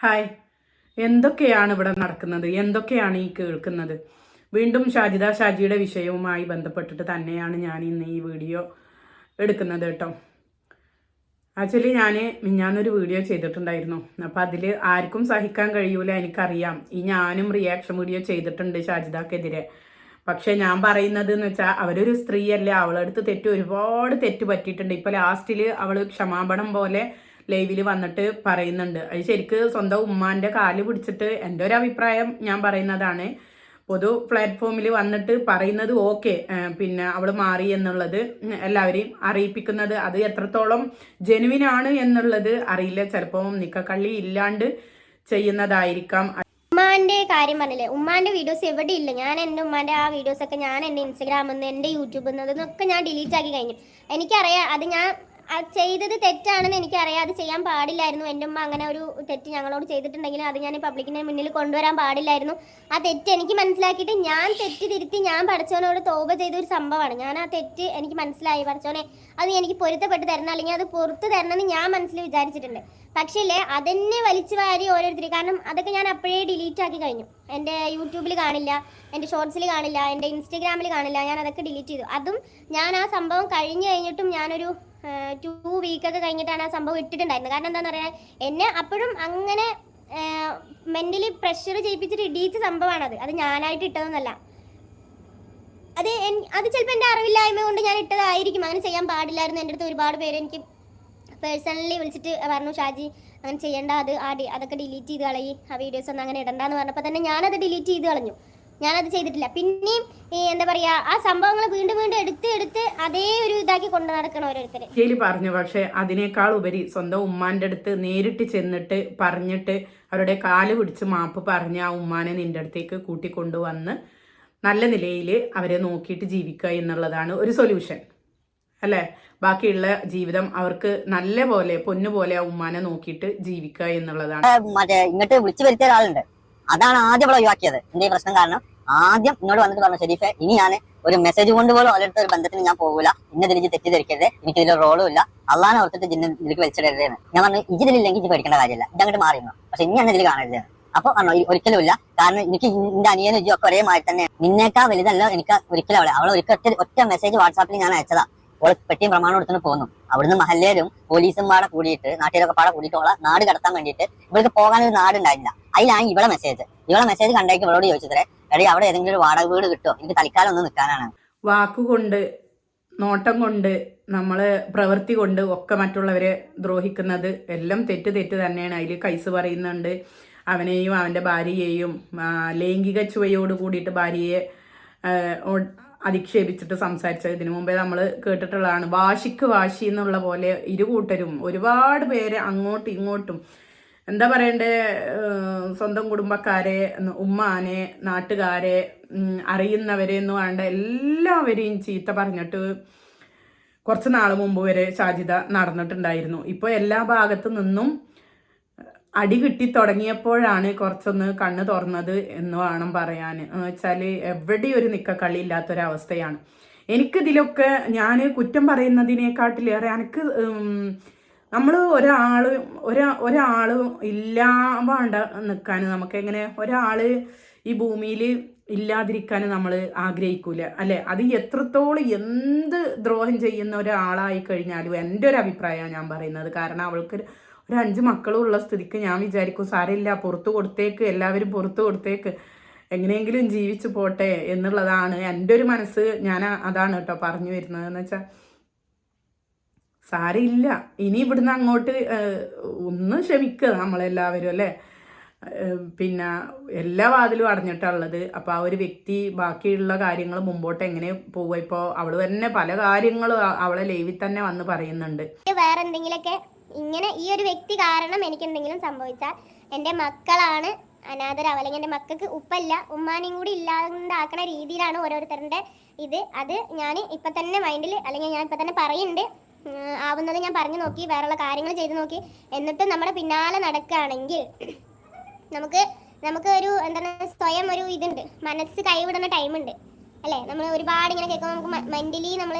Hi. എന്തൊക്കെയാണ് ഇവിടെ നടക്കുന്നത്? എന്തൊക്കെയാണ് ഈ കേൾക്കുന്നത്? വീണ്ടും ഷാജിദ ഷാജിയുടെ വിഷയവുമായി ബന്ധപ്പെട്ടിട്ട് തന്നെയാണ് ഞാൻ ഇന്ന് ഈ വീഡിയോ എടുക്കുന്നത് കേട്ടോ. ആക്ച്വലി ഞാൻ മിഞ്ഞാന്നൊരു വീഡിയോ ചെയ്തിട്ടുണ്ടായിരുന്നു. അപ്പോൾ അതിൽ ആർക്കും സഹിക്കാൻ കഴിയൂല എനിക്കറിയാം. ഈ ഞാനും റിയാക്ഷൻ വീഡിയോ ചെയ്തിട്ടുണ്ട് ഷാജിദക്കെതിരെ. പക്ഷെ ഞാൻ പറയുന്നത് എന്ന് വെച്ചാൽ അവരൊരു സ്ത്രീയല്ലേ. അവളടുത്ത് തെറ്റ് ഒരുപാട് തെറ്റ് പറ്റിയിട്ടുണ്ട്. ഇപ്പോൾ ലാസ്റ്റിൽ അവൾ ക്ഷമാപണം പോലെ ലൈവിൽ വന്നിട്ട് പറയുന്നുണ്ട്. അത് ശരിക്ക് സ്വന്തം ഉമ്മാന്റെ കാൽ പിടിച്ചിട്ട് എന്റെ ഒരു അഭിപ്രായം ഞാൻ പറയുന്നതാണ്. പൊതു പ്ലാറ്റ്ഫോമിൽ വന്നിട്ട് പറയുന്നത് ഓക്കെ. പിന്നെ അവൾ മാറി എന്നുള്ളത് എല്ലാവരെയും അറിയിപ്പിക്കുന്നത് അത് എത്രത്തോളം ജെനുവിനാണ് എന്നുള്ളത് അറിയില്ല. ചിലപ്പോൾ നിക്കക്കള്ളി ഇല്ലാണ്ട് ചെയ്യുന്നതായിരിക്കാം. ഉമ്മാന്റെ കാര്യം പറഞ്ഞില്ലേ? ഉമ്മാന്റെ വീഡിയോസ് എവിടെ ഇല്ല? ഞാൻ എന്റെ ഉമ്മാന്റെ ആ വീഡിയോസ് ഒക്കെ ഞാൻ എന്റെ ഇൻസ്റ്റഗ്രാമിൽ നിന്ന് എന്റെ യൂട്യൂബിൽ നിന്ന് അതൊക്കെ ഞാൻ ഡിലീറ്റ് ആക്കി കഴിഞ്ഞു. എനിക്കറിയാം അത് ഞാൻ ചെയ്തത് തെറ്റാണെന്ന് എനിക്കറിയാം. അത് ചെയ്യാൻ പാടില്ലായിരുന്നു. എന്റെ ഉമ്മ അങ്ങനെ ഒരു തെറ്റ് ഞങ്ങളോട് ചെയ്തിട്ടുണ്ടെങ്കിൽ അത് ഞാൻ പബ്ലിക്കിന് മുന്നിൽ കൊണ്ടുവരാൻ പാടില്ലായിരുന്നു. ആ തെറ്റ് എനിക്ക് മനസ്സിലാക്കിയിട്ട് ഞാൻ തെറ്റ് തിരുത്തി ഞാൻ പഠിച്ചവനോട് തോപ ചെയ്ത ഒരു സംഭവമാണ്. ഞാൻ ആ തെറ്റ് എനിക്ക് മനസ്സിലായി. പഠിച്ചവനെ അത് എനിക്ക് പൊരുത്തപ്പെട്ട് തരണം അല്ലെങ്കിൽ അത് പുറത്ത് തരണമെന്ന് ഞാൻ മനസ്സിൽ വിചാരിച്ചിട്ടുണ്ട്. പക്ഷേ അതെന്നെ വലിച്ചു വാരി ഓരോരുത്തർ കാരണം അതൊക്കെ ഞാൻ അപ്പോഴേ ഡിലീറ്റ് ആക്കി കഴിഞ്ഞു. എന്റെ യൂട്യൂബിൽ കാണില്ല എന്റെ ഷോർട്സിൽ കാണില്ല എന്റെ ഇൻസ്റ്റഗ്രാമിൽ കാണില്ല. ഞാൻ അതൊക്കെ ഡിലീറ്റ് ചെയ്തു. അതും ഞാൻ ആ സംഭവം കഴിഞ്ഞു കഴിഞ്ഞിട്ടും ഞാനൊരു ടു വീക്കൊക്കെ കഴിഞ്ഞിട്ടാണ് ആ സംഭവം ഇട്ടിട്ടുണ്ടായിരുന്നത്. കാരണം എന്താണെന്ന് പറയാൻ എന്നെ അപ്പോഴും അങ്ങനെ മെന്റലി പ്രഷർ ചെയ്യിപ്പിച്ചിട്ട് ഇടിയിച്ച സംഭവമാണത്. അത് ഞാനായിട്ട് ഇട്ടതൊന്നല്ല. അത് അത് ചിലപ്പോൾ എന്റെ അറിവില്ലായ്മ കൊണ്ട് ഞാൻ ഇട്ടതായിരിക്കും. അങ്ങനെ ചെയ്യാൻ പാടില്ലായിരുന്നു. എന്റെ അടുത്ത് ഒരുപാട് പേര് എനിക്ക് പേഴ്സണലി വിളിച്ചിട്ട് പറഞ്ഞു ഷാജി അങ്ങനെ ചെയ്യേണ്ട. അത് ആ അതൊക്കെ ഡിലീറ്റ് ചെയ്ത് കളയി. ആ വീഡിയോസ് ഒന്നും അങ്ങനെ ഇടണ്ടെന്ന് പറഞ്ഞപ്പോൾ തന്നെ ഞാനത് ഡിലീറ്റ് ചെയ്ത് കളഞ്ഞു. ഞാനത് ചെയ്തിട്ടില്ല. പിന്നെയും ഈ എന്താ പറയാ ആ സംഭവങ്ങൾ വീണ്ടും വീണ്ടും എടുത്ത് എടുത്ത് അതേ ഒരു ഇതാക്കി കൊണ്ടു നടക്കണം ഓരോരുത്തര്. ശരി പറഞ്ഞു. പക്ഷെ അതിനേക്കാൾ ഉപരി സ്വന്തം ഉമ്മാന്റെ അടുത്ത് നേരിട്ട് ചെന്നിട്ട് പറഞ്ഞിട്ട് അവരുടെ കാൽ പിടിച്ച് മാപ്പ് പറഞ്ഞ് ആ ഉമ്മാനെ നിന്റെ അടുത്തേക്ക് കൂട്ടിക്കൊണ്ടുവന്ന് നല്ല നിലയിൽ അവരെ നോക്കിയിട്ട് ജീവിക്കുക എന്നുള്ളതാണ് ഒരു സൊല്യൂഷൻ അല്ലേ? ബാക്കിയുള്ള ജീവിതം അവർക്ക് നല്ല പോലെ പൊന്നു പോലെ ആ ഉമ്മാനെ നോക്കിയിട്ട് ജീവിക്കുക എന്നുള്ളതാണ്. മറ്റേ ഇങ്ങോട്ട് വിളിച്ചു വരുത്തിയ ഒരാളുണ്ട്. അതാണ് ആദ്യം ഇവിടെ ഒഴിവാക്കിയത്. എന്റെ ഈ പ്രശ്നം കാരണം? ആദ്യം ഇങ്ങോട്ട് വന്നിട്ട് പറഞ്ഞു ഷെരീഫെ ഇനി ഞാൻ ഒരു മെസ്സേജ് കൊണ്ട് പോലും അവരുടെ ഒരു ബന്ധത്തിന് ഞാൻ പോകില്ല ഇന്നതിൽ എനിക്ക് തെറ്റിദ്ധരിക്കരുത്. എനിക്ക് ഇതിൽ റോളും ഇല്ല. അള്ളാനെ ഓർത്തിട്ട് ജിന്ന ഇതിലേക്ക് വലിച്ചിടരുതെന്ന് ഞാൻ പറഞ്ഞു ഇതിലില്ലെങ്കിൽ ഇത് പേടിക്കേണ്ട കാര്യമില്ല. ഇതങ്ങോട്ട് മാറിയിരുന്നു. പക്ഷെ ഇനി എന്നെ ഇതിൽ കാണരുത്. അപ്പൊ പറഞ്ഞു ഒരിക്കലും ഇല്ല. കാരണം എനിക്ക് എന്റെ അനിയനും ഇജ്ജും ഒക്കെ ഒരേ മാതിരി തന്നെ നിന്നേക്കാ വലുതല്ല എനിക്ക് ഒരിക്കലും അവളെ. അവളെ ഒരിക്കൽ ഒറ്റ മെസ്സേജ് വാട്സാപ്പിൽ ഞാൻ അയച്ചതാ. ഓൾ പെട്ടിയും പ്രമാണം എടുത്തു പോന്നു. അവിടുന്ന് മഹല്ലേരും പോലീസും പാടെ കൂടിയിട്ട് നാട്ടിലൊക്കെ പാടെ കൂടിയിട്ട് ഓളെ നാട് കടത്താൻ വേണ്ടിയിട്ട് ഇവൾക്ക് പോകാൻ ഒരു നാടുണ്ടായില്ല അതിലാണ് ഇവളെ മെസ്സേജ് ഇവളെ മെസ്സേജ് കണ്ടേക്ക് ഇവളോട് ചോദിച്ചത്രേ എടീ അവിടെ ഏതെങ്കിലും ഒരു വാടക വീട് കിട്ടുമോ എനിക്ക് തൽക്കാലം ഒന്ന് നിൽക്കാനാണ്. വാക്കുകൊണ്ട് നോട്ടം കൊണ്ട് നമ്മൾ പ്രവൃത്തി കൊണ്ട് ഒക്കെ മറ്റുള്ളവരെ ദ്രോഹിക്കുന്നത് എല്ലാം തെറ്റ് തെറ്റ് തന്നെയാണ്. അതിൽ കൈസ് പറയുന്നുണ്ട്. അവനെയും അവന്റെ ഭാര്യയെയും ലൈംഗിക ചുവയോട് കൂടിയിട്ട് ഭാര്യയെ അധിക്ഷേപിച്ചിട്ട് സംസാരിച്ചത്. ഇതിനു മുമ്പേ നമ്മൾ കേട്ടിട്ടുള്ളതാണ്. വാശിക്ക് വാശി എന്നുള്ള പോലെ ഇരു കൂട്ടരും ഒരുപാട് പേര് അങ്ങോട്ടും ഇങ്ങോട്ടും എന്താ പറയണ്ടേ? സ്വന്തം കുടുംബക്കാരെ ഉമ്മാനെ നാട്ടുകാരെ അറിയുന്നവരെ എന്ന് വേണ്ട എല്ലാവരെയും ചീത്ത പറഞ്ഞിട്ട് കുറച്ച് നാൾ മുമ്പ് വരെ സാധ്യത നടന്നിട്ടുണ്ടായിരുന്നു. ഇപ്പോൾ എല്ലാ ഭാഗത്തു നിന്നും അടി കിട്ടി തുടങ്ങിയപ്പോഴാണ് കുറച്ചൊന്ന് കണ്ണ് തുറന്നത് എന്ന് വേണം പറയാൻ. എന്ന് വെച്ചാൽ എവിടെ ഒരു നിക്കക്കളി ഇല്ലാത്തൊരവസ്ഥയാണ്. എനിക്കിതിലൊക്കെ ഞാൻ കുറ്റം പറയുന്നതിനെക്കാട്ടിലേറെ എനിക്ക് നമ്മൾ ഒരാൾ ഒരാ ഒരാൾ ഇല്ലാണ്ട് നിൽക്കാൻ നമുക്ക് എങ്ങനെ ഒരാൾ ഈ ഭൂമിയിൽ ഇല്ലാതിരിക്കാൻ നമ്മൾ ആഗ്രഹിക്കൂല. അല്ലേ? അത് എത്രത്തോളം എന്ത് ദ്രോഹം ചെയ്യുന്ന ഒരാളായി കഴിഞ്ഞാലും എന്റെ ഒരു അഭിപ്രായമാണ് ഞാൻ പറയുന്നത്. കാരണം അവൾക്ക് ഒരു അഞ്ച് മക്കളും ഉള്ള സ്ഥിതിക്ക് ഞാൻ വിചാരിക്കും സാരമില്ല പുറത്ത് കൊടുത്തേക്ക് എല്ലാവരും പുറത്ത് കൊടുത്തേക്ക് എങ്ങനെയെങ്കിലും ജീവിച്ചു പോട്ടെ എന്നുള്ളതാണ് എന്റെ ഒരു മനസ്സ് ഞാൻ അതാണ് കേട്ടോ പറഞ്ഞു വരുന്നത്. എന്ന് വെച്ചാൽ സാരമില്ല ഇനി ഇവിടുന്ന് അങ്ങോട്ട് ഒന്ന് ക്ഷമിക്കുക നമ്മളെല്ലാവരും അല്ലേ? പിന്നെ എല്ലാ വാതിലും അടഞ്ഞിട്ടുള്ളത് അപ്പോൾ ആ ഒരു വ്യക്തി ബാക്കിയുള്ള കാര്യങ്ങൾ മുമ്പോട്ട് എങ്ങനെ പോവുക? ഇപ്പോൾ അവൾ തന്നെ പല കാര്യങ്ങളും അവളെ ലൈവിൽ തന്നെ വന്ന് പറയുന്നുണ്ട്. വേറെ എന്തെങ്കിലുമൊക്കെ ഇങ്ങനെ ഈ ഒരു വ്യക്തി കാരണം എനിക്ക് എന്തെങ്കിലും സംഭവിച്ചാൽ എന്റെ മക്കളാണ് അനാഥരാവ് അല്ലെങ്കിൽ എന്റെ മക്കൾക്ക് ഉപ്പല്ല ഉമ്മാനെയും കൂടി ഇല്ലാണ്ടാക്കണ രീതിയിലാണ് ഓരോരുത്തരുടെ ഇത്. അത് ഞാൻ ഇപ്പം തന്നെ മൈൻഡിൽ അല്ലെങ്കിൽ ഞാൻ ഇപ്പം തന്നെ പറയുന്നുണ്ട്. ആവുന്നത് ഞാൻ പറഞ്ഞു നോക്കി വേറെയുള്ള കാര്യങ്ങൾ ചെയ്തു നോക്കി. എന്നിട്ട് നമ്മുടെ പിന്നാലെ നടക്കുകയാണെങ്കിൽ നമുക്ക് നമുക്ക് ഒരു എന്താണ് സ്വയം ഒരു ഇതുണ്ട്. മനസ്സ് കൈവിടുന്ന ടൈമുണ്ട് അല്ലേ? നമ്മൾ ഒരുപാട് ഇങ്ങനെ കേൾക്കുമ്പോൾ നമുക്ക് മെന്റലി നമ്മൾ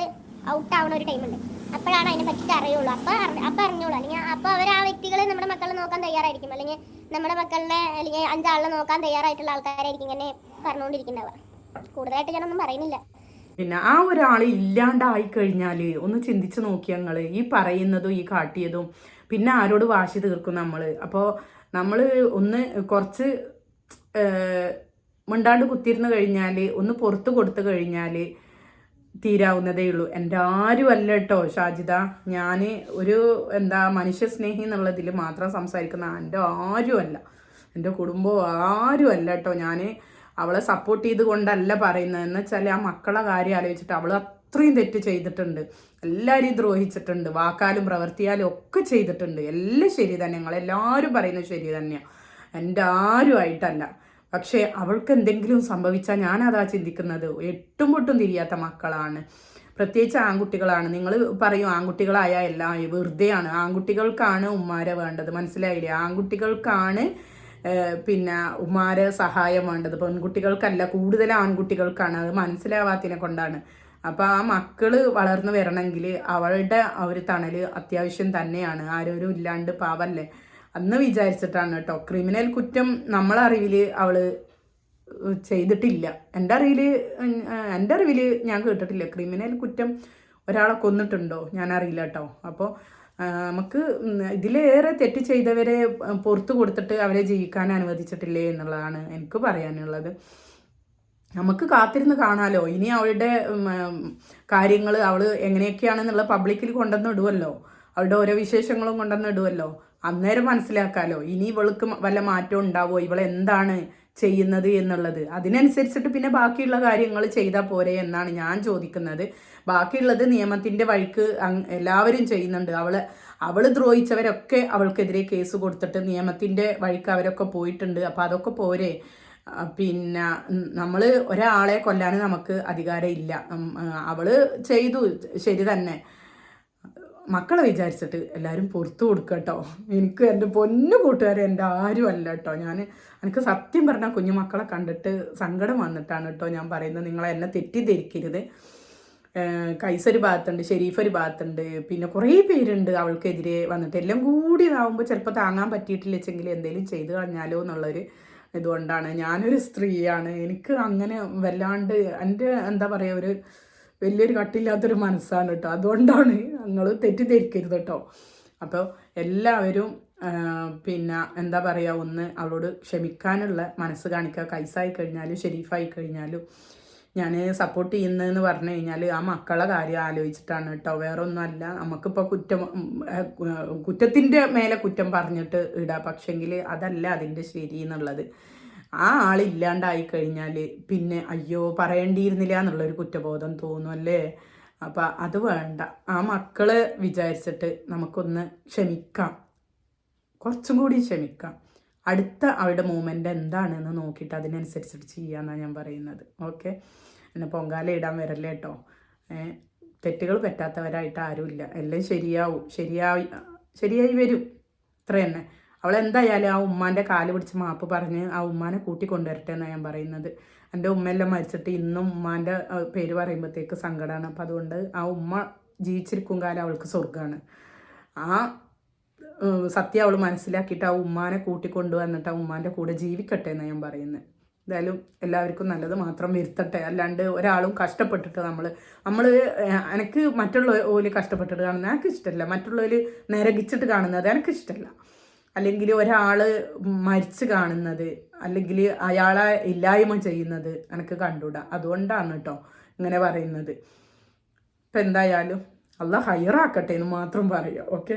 ഔട്ട് ആവുന്ന ഒരു ടൈമുണ്ട് അപ്പോഴാണ് അതിനെ പറ്റിയിട്ട് അറിയുള്ളൂ. അപ്പോൾ അറി- അപ്പൊ അറിഞ്ഞോളൂ. അല്ലെങ്കിൽ അപ്പൊ അവർ ആ വ്യക്തികളെ നമ്മുടെ മക്കളെ നോക്കാൻ തയ്യാറായിരിക്കും. അല്ലെങ്കിൽ നമ്മുടെ മക്കളുടെ അല്ലെങ്കിൽ അഞ്ചാളിനെ നോക്കാൻ തയ്യാറായിട്ടുള്ള ആൾക്കാരായിരിക്കും ഇങ്ങനെ പറഞ്ഞുകൊണ്ടിരിക്കുന്നവ കൂടുതലായിട്ട് ഞാനൊന്നും പറയുന്നില്ല. പിന്നെ ആ ഒരാൾ ഇല്ലാണ്ടായി കഴിഞ്ഞാൽ ഒന്ന് ചിന്തിച്ച് നോക്കി ഞങ്ങൾ ഈ പറയുന്നതും ഈ കാട്ടിയതും പിന്നെ ആരോട് വാശി തീർക്കും നമ്മൾ അപ്പോൾ നമ്മൾ ഒന്ന് കുറച്ച് മിണ്ടാണ്ട് കുത്തിരുന്ന് കഴിഞ്ഞാൽ ഒന്ന് പുറത്ത് കൊടുത്തു കഴിഞ്ഞാൽ തീരാവുന്നതേ ഉള്ളൂ. എന്റെ ആരും അല്ല കേട്ടോ ഷാജിദ. ഞാൻ ഒരു എന്താ മനുഷ്യസ്നേഹി എന്നുള്ളതിൽ മാത്രം സംസാരിക്കുന്ന എന്റെ ആരും അല്ല. എന്റെ കുടുംബവും ആരും അല്ല കേട്ടോ ഞാൻ അവളെ സപ്പോർട്ട് ചെയ്ത് കൊണ്ടല്ല പറയുന്നത്. എന്ന് വെച്ചാൽ ആ മക്കളെ കാര്യം ആലോചിച്ചിട്ട് അവൾ അത്രയും തെറ്റ് ചെയ്തിട്ടുണ്ട്. എല്ലാവരെയും ദ്രോഹിച്ചിട്ടുണ്ട്. വാക്കാലും പ്രവർത്തിയാലും ഒക്കെ ചെയ്തിട്ടുണ്ട്. എല്ലാം ശരി തന്നെ. ഞങ്ങളെല്ലാവരും പറയുന്നത് ശരി തന്നെയാണ് എന്റെ ആരും ആയിട്ടല്ല. പക്ഷേ അവൾക്ക് എന്തെങ്കിലും സംഭവിച്ചാൽ ഞാനതാ ചിന്തിക്കുന്നത്. എട്ടും പൊട്ടും തിരിയാത്ത മക്കളാണ്. പ്രത്യേകിച്ച് ആൺകുട്ടികളാണ്. നിങ്ങൾ പറയും ആൺകുട്ടികളായ എല്ലാം വെറുതെയാണ്. ആൺകുട്ടികൾക്കാണ് ഉമ്മാരെ വേണ്ടത്. മനസ്സിലായില്ലേ? ആൺകുട്ടികൾക്കാണ് പിന്നെ ഉമ്മാരെ സഹായം വേണ്ടത്. പെൺകുട്ടികൾക്കല്ല കൂടുതൽ ആൺകുട്ടികൾക്കാണ്. അത് മനസ്സിലാവാത്തതിനെ കൊണ്ടാണ്. അപ്പോൾ ആ മക്കൾ വളർന്നു വരണമെങ്കിൽ അവളുടെ ഒരു തണൽ അത്യാവശ്യം തന്നെയാണ്. ആരോരും ഇല്ലാണ്ട് പാവല്ലേ? അന്ന് വിചാരിച്ചിട്ടാണ് കേട്ടോ. ക്രിമിനൽ കുറ്റം നമ്മളെ അറിവിൽ അവൾ ചെയ്തിട്ടില്ല. എന്റെ അറിവിൽ എന്റെ അറിവിൽ ഞാൻ കേട്ടിട്ടില്ല. ക്രിമിനൽ കുറ്റം ഒരാളെ കൊന്നിട്ടുണ്ടോ? ഞാൻ അറിയില്ല കേട്ടോ. അപ്പോൾ നമുക്ക് ഇതിലേറെ തെറ്റ് ചെയ്തവരെ പുറത്തു കൊടുത്തിട്ട് അവരെ ജീവിക്കാൻ അനുവദിച്ചിട്ടില്ലേ എന്നുള്ളതാണ് എനിക്ക് പറയാനുള്ളത്. നമുക്ക് കാത്തിരുന്ന് കാണാലോ? ഇനി അവളുടെ കാര്യങ്ങൾ അവൾ എങ്ങനെയൊക്കെയാണെന്നുള്ള പബ്ലിക്കിൽ കൊണ്ടുവന്ന് ഇടുമല്ലോ അവളുടെ ഓരോ വിശേഷങ്ങളും കൊണ്ടുവന്ന് ഇടുമല്ലോ അന്നേരം മനസ്സിലാക്കാലോ. ഇനി ഇവൾക്ക് വല്ല മാറ്റം ഉണ്ടാവോ? ഇവൾ എന്താണ് ചെയ്യുന്നത് എന്നുള്ളത്. അതിനനുസരിച്ചിട്ട് പിന്നെ ബാക്കിയുള്ള കാര്യങ്ങൾ ചെയ്താൽ പോരെ എന്നാണ് ഞാൻ ചോദിക്കുന്നത്. ബാക്കിയുള്ളത് നിയമത്തിന്റെ വഴിക്ക് എല്ലാവരും ചെയ്യുന്നുണ്ട്. അവൾ അവൾ ദ്രോഹിച്ചവരൊക്കെ അവൾക്കെതിരെ കേസ് കൊടുത്തിട്ട് നിയമത്തിന്റെ വഴിക്ക് അവരൊക്കെ പോയിട്ടുണ്ട്. അപ്പോൾ അതൊക്കെ പോരെ. പിന്നെ നമ്മൾ ഒരാളെ കൊല്ലാൻ നമുക്ക് അധികാരം ഇല്ല. ഉം, അവൾ ചെയ്തു. ശരി തന്നെ. മക്കളെ വിചാരിച്ചിട്ട് എല്ലാവരും പുറത്തു കൊടുക്കുക കേട്ടോ എനിക്ക് എന്റെ പൊന്നു കൂട്ടുകാരെ എന്റെ ആരും അല്ല കേട്ടോ ഞാൻ എനിക്ക് സത്യം പറഞ്ഞാൽ കുഞ്ഞുമക്കളെ കണ്ടിട്ട് സങ്കടം വന്നിട്ടാണ് കേട്ടോ ഞാൻ പറയുന്നത്. നിങ്ങൾ എന്നെ തെറ്റിദ്ധരിക്കരുത്. കൈസര് ഭാഗത്തുണ്ട് ഷെരീഫ് ഒരു ഭാഗത്തുണ്ട്. പിന്നെ കുറേ പേരുണ്ട് അവൾക്കെതിരെ വന്നിട്ട്. എല്ലാം കൂടി ഇതാവുമ്പോൾ ചിലപ്പോൾ താങ്ങാൻ പറ്റിയിട്ടില്ലെങ്കിൽ എന്തെങ്കിലും ചെയ്തു കളഞ്ഞാലോ എന്നുള്ളൊരു ഇതുകൊണ്ടാണ്. ഞാനൊരു സ്ത്രീയാണ്. എനിക്ക് അങ്ങനെ വല്ലാണ്ട് എന്റെ എന്താ പറയുക ഒരു വലിയൊരു കട്ടില്ലാത്തൊരു മനസ്സാണ് കേട്ടോ അതുകൊണ്ടാണ് നിങ്ങൾ തെറ്റിദ്ധരിക്കരുത് കേട്ടോ അപ്പോൾ എല്ലാവരും പിന്നെ എന്താ പറയുക ഒന്ന് അവളോട് ക്ഷമിക്കാനുള്ള മനസ്സ് കാണിക്കുക കൈസായി കഴിഞ്ഞാലും ഷെരീഫായി കഴിഞ്ഞാലും ഞാൻ സപ്പോർട്ട് ചെയ്യുന്നതെന്ന് പറഞ്ഞു കഴിഞ്ഞാൽ ആ മക്കളെ കാര്യം ആലോചിച്ചിട്ടാണ് കേട്ടോ വേറെ ഒന്നുമല്ല നമുക്കിപ്പോൾ കുറ്റം കുറ്റത്തിന്റെ മേലെ കുറ്റം പറഞ്ഞിട്ട് ഇടാം. പക്ഷെങ്കിൽ അതല്ല അതിന്റെ ശരി എന്നുള്ളത്. ആ ആളില്ലാണ്ടായി കഴിഞ്ഞാൽ പിന്നെ അയ്യോ പറയേണ്ടിയിരുന്നില്ല എന്നുള്ളൊരു കുറ്റബോധം തോന്നും അല്ലേ അപ്പം അത് വേണ്ട. ആ മക്കൾ വിചാരിച്ചിട്ട് നമുക്കൊന്ന് ക്ഷമിക്കാം. കുറച്ചും കൂടി ക്ഷമിക്കാം. അടുത്ത അവളുടെ മൂമെന്റ് എന്താണെന്ന് നോക്കിയിട്ട് അതിനനുസരിച്ചിട്ട് ചെയ്യാമെന്നാണ് ഞാൻ പറയുന്നത്. ഓക്കെ? എന്നെ പൊങ്കാല ഇടാൻ വരല്ലേ കേട്ടോ തെറ്റുകൾ പറ്റാത്തവരായിട്ട് ആരുമില്ല. എല്ലാം ശരിയാവും. ശരിയായി ശരിയായി വരും. ഇത്ര തന്നെ അവൾ എന്തായാലും ആ ഉമ്മാന്റെ കാൽ പിടിച്ച് മാപ്പ് പറഞ്ഞ് ആ ഉമ്മാനെ കൂട്ടി കൊണ്ടുവരട്ടെ എന്നാണ് ഞാൻ പറയുന്നത്. എന്റെ ഉമ്മയെല്ലാം മരിച്ചിട്ട് ഇന്നും ഉമ്മാന്റെ പേര് പറയുമ്പോഴത്തേക്ക് സങ്കടമാണ് അപ്പം അതുകൊണ്ട് ആ ഉമ്മ ജീവിച്ചിരിക്കും കാലം അവൾക്ക് സ്വർഗമാണ് ആ സത്യം അവൾ മനസ്സിലാക്കിയിട്ട് ആ ഉമ്മാനെ കൂട്ടിക്കൊണ്ടുവന്നിട്ട് ആ ഉമ്മാന്റെ കൂടെ ജീവിക്കട്ടെ എന്നാണ് ഞാൻ പറയുന്നത്. എന്തായാലും എല്ലാവർക്കും നല്ലത് മാത്രം വരുത്തട്ടെ. അല്ലാണ്ട് ഒരാളും കഷ്ടപ്പെട്ടിട്ട് നമ്മൾ നമ്മൾ എനിക്ക് മറ്റുള്ള ഓൽ കഷ്ടപ്പെട്ടിട്ട് കാണുന്നത് എനിക്കിഷ്ടമല്ല മറ്റുള്ളവർ നരകിച്ചിട്ട് കാണുന്നത് എനിക്ക് ഇഷ്ടമല്ല അല്ലെങ്കിൽ ഒരാൾ മരിച്ചു കാണുന്നത് അല്ലെങ്കിൽ അയാളെ ഇല്ലായ്മ ചെയ്യുന്നത് എനിക്ക് കണ്ടുകൂടാ അതുകൊണ്ടാണ് കേട്ടോ ഇങ്ങനെ പറയുന്നത്. ഇപ്പം എന്തായാലും അല്ല ഹയറാക്കട്ടെ എന്ന് മാത്രം പറയുക ഓക്കെ?